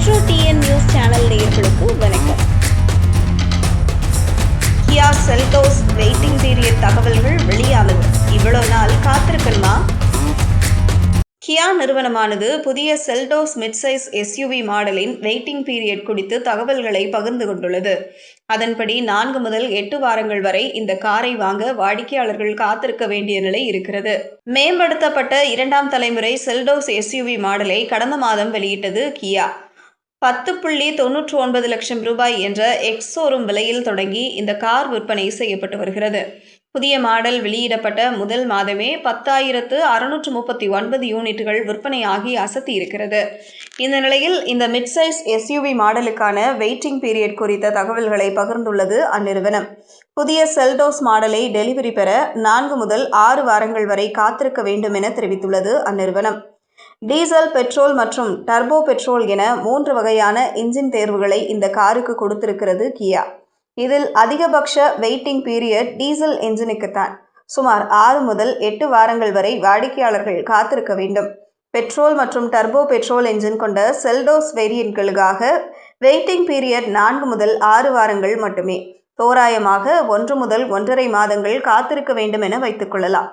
Metro TN news channel நேயர்களுக்கு வணக்கம். Kia Seltos waiting period தகவல்கள் வெளியானது. இவ்வளவு நாள் காத்திருக்கணுமா? கியா நிறுவனமானது புதிய செல்டோஸ் மிட்சைஸ் எஸ்யூவி மாடலின் வெயிட்டிங் பீரியட் குறித்து தகவல்களை பகிர்ந்து கொண்டுள்ளது. அதன்படி நான்கு முதல் எட்டு வாரங்கள் வரை இந்த காரை வாங்க வாடிக்கையாளர்கள் காத்திருக்க வேண்டிய நிலை இருக்கிறது. மேம்படுத்தப்பட்ட இரண்டாம் தலைமுறை செல்டோஸ் எஸ்யூவி மாடலை கடந்த மாதம் வெளியிட்டது கியா. பத்து புள்ளி தொன்னூற்று ஒன்பது லட்சம் ரூபாய் என்ற எக்ஸோரும் விலையில் தொடங்கி இந்த கார் விற்பனை செய்யப்பட்டு வருகிறது. புதிய மாடல் வெளியிடப்பட்ட முதல் மாதமே பத்தாயிரத்து அறுநூற்று முப்பத்தி ஒன்பது யூனிட்டுகள் விற்பனையாகி அசத்தி இருக்கிறது. இந்த நிலையில் இந்த மிட்சைஸ் எஸ்யூவி மாடலுக்கான வெயிட்டிங் பீரியட் குறித்த தகவல்களை பகிர்ந்துள்ளது அந்நிறுவனம். புதிய செல்டோஸ் மாடலை டெலிவரி பெற நான்கு முதல் ஆறு வாரங்கள் வரை காத்திருக்க வேண்டும் என தெரிவித்துள்ளது அந்நிறுவனம். டீசல் பெட்ரோல் மற்றும் டர்போ பெட்ரோல் என மூன்று வகையான இன்ஜின் தேர்வுகளை இந்த காருக்கு கொடுத்திருக்கிறது கியா. இதில் அதிகபட்ச வெயிட்டிங் பீரியட் டீசல் இன்ஜினுக்குத்தான். சுமார் ஆறு முதல் எட்டு வாரங்கள் வரை வாடிக்கையாளர்கள் காத்திருக்க வேண்டும். பெட்ரோல் மற்றும் டர்போ பெட்ரோல் என்ஜின் கொண்ட செல்டோஸ் வேரியன்ட்களுக்காக வெயிட்டிங் பீரியட் நான்கு முதல் ஆறு வாரங்கள் மட்டுமே. தோராயமாக ஒன்று முதல் ஒன்றரை மாதங்கள் காத்திருக்க வேண்டும் என வைத்துக்கொள்ளலாம்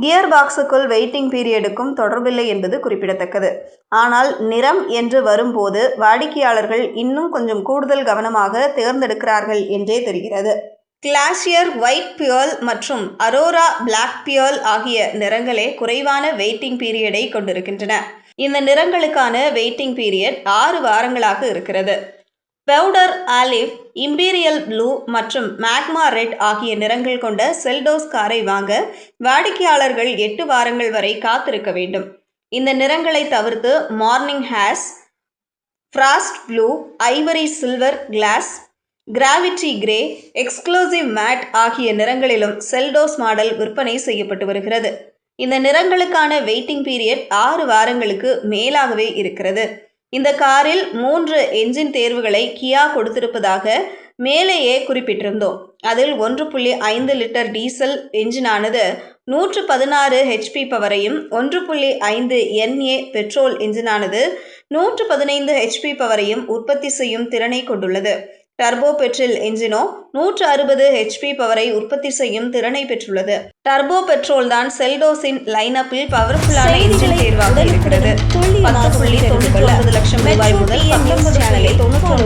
கியர் பாக்ஸுக்குள் வெயிட்டிங் பீரியடுக்கும் தொடர்பில்லை என்பது குறிப்பிடத்தக்கது. ஆனால் நிறம் என்று வரும்போது வாடிக்கையாளர்கள் இன்னும் கொஞ்சம் கூடுதல் கவனமாக தேர்ந்தெடுக்கிறார்கள் என்றே தெரிகிறது. கிளாஷியர் ஒயிட் பியர்ல் மற்றும் அரோரா பிளாக் பியர்ல் ஆகிய நிறங்களே குறைவான வெயிட்டிங் பீரியடை கொண்டிருக்கின்றன. இந்த நிறங்களுக்கான வெயிட்டிங் பீரியட் ஆறு வாரங்களாக இருக்கிறது. பவுடர் ஆலிவ் இம்பீரியல் ப்ளூ மற்றும் மேக்மா ரெட் ஆகிய நிறங்கள் கொண்ட செல்டோஸ் காரை வாங்க வாடிக்கையாளர்கள் எட்டு வாரங்கள் வரை காத்திருக்க வேண்டும். இந்த நிறங்களை தவிர்த்து morning haze frost blue ivory silver glass gravity grey exclusive matte ஆகிய நிறங்களிலும் செல்டோஸ் மாடல் விற்பனை செய்யப்பட்டு வருகிறது. இந்த நிறங்களுக்கான வெயிட்டிங் பீரியட் ஆறு வாரங்களுக்கு மேலாகவே இருக்கிறது. இந்த காரில் மூன்று என்ஜின் தேர்வுகளை கியா கொடுத்திருப்பதாக மேலேயே குறிப்பிட்டிருந்தோம். அதில் ஒன்று புள்ளி ஐந்து லிட்டர் டீசல் என்ஜினானது நூற்று பதினாறு ஹெச்பி பவரையும் ஒன்று புள்ளி ஐந்து என்ஏ பெட்ரோல் என்ஜினானது நூற்று பதினைந்து ஹெச்பி பவரையும் உற்பத்தி செய்யும் திறனை கொண்டுள்ளது. டர்போ பெட்ரோல் என்ஜினோ நூற்று அறுபது ஹெச்பி பவரை உற்பத்தி செய்யும் திறனை பெற்றுள்ளது. டர்போ பெட்ரோல் தான் செல்டோஸின் லைனப்பில் பவர்ஃபுல்லான என்ஜின் தேர்வாக இருக்கிறது. பத்து புள்ளி தொண்ணூற்றி ஒன்பது லட்சம் ரூபாய் முதல் பத்தொன்பது தொண்ணூற்றி